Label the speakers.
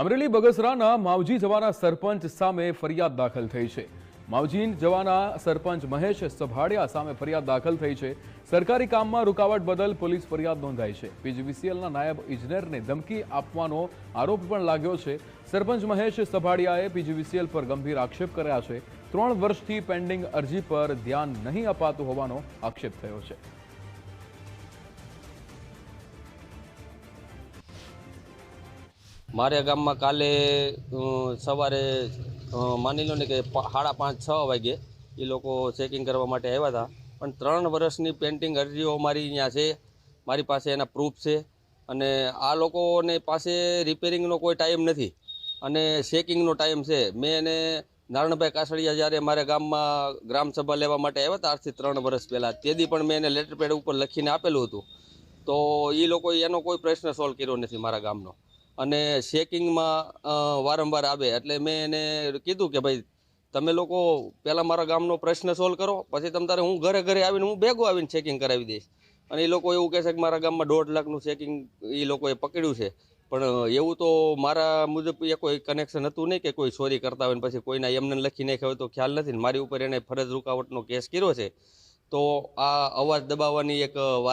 Speaker 1: અમરેલી બગસરાના માવજી જવાના સરપંચ સામે ફરિયાદ दाखल થઈ છે માવજીન જવાના સરપંચ મહેશ સભાડિયા સામે ફરિયાદ दाखल થઈ છે સરકારી કામમાં રુકાવટ બદલ પોલીસ ફરિયાદ નોંધાઈ છે પજીવીસીએલના નાયબ ઈજનેરને ધમકી આપવાનો આરોપ પણ લાગ્યો છે સરપંચ મહેશ સભાડિયાએ પજીવીસીએલ પર ગંભીર આક્ષેપ કર્યા છે 3 વર્ષથી પેન્ડિંગ અરજી પર ધ્યાન નહી અપાતું હોવાનો આક્ષેપ થયો છે
Speaker 2: મારે ગામમાં કાલે સવારે 7:30 6 વાગે એ લોકો ચેકિંગ કરવા માટે આવ્યા હતા પણ 3 વર્ષની પેઇન્ટિંગ અરજીઓ અમારી ન્યા છે મારી પાસે એના પ્રૂફ છે અને આ લોકો ને પાસે રિપેરિંગ નો કોઈ ટાઈમ નથી અને ચેકિંગ નો ટાઈમ છે મે એને નારણભાઈ કાસડિયા જ્યારે મારે ગામમાં ગ્રામસભા લેવા માટે આવ્યા હતા આશરે 3 વર્ષ પહેલા તેદી પણ મે એને લેટર પેડ ઉપર લખીને આપેલું હતું તો એ લોકો એનો કોઈ પ્રશ્ન સોલ્વ કર્યો નથી મારા ગામનો અને શેકિંગમાં વારંવાર આવે એટલે મેં એને કીધું કે ભાઈ તમે લોકો પહેલાં મારા ગામનો પ્રશ્ન સોલ્વ કરો પછી તમ તારે હું ઘરે ઘરે આવીને હું ભેગો આવીને ચેકિંગ કરાવી દઈશ અને એ લોકો એવું કહે છે કે મારા ગામમાં દોઢ લાખનું ચેકિંગ એ લોકોએ પકડ્યું છે પણ એવું તો મારા મુજબ એ કોઈ કનેક્શન હતું નહીં કે કોઈ ચોરી કરતા હોય ને પછી કોઈના એમને લખી નાખ્યા હોય તો ખ્યાલ નથી મારી ઉપર એને ફરજ રૂકાવટનો કેસ કર્યો છે તો આ અવાજ દબાવવાની એક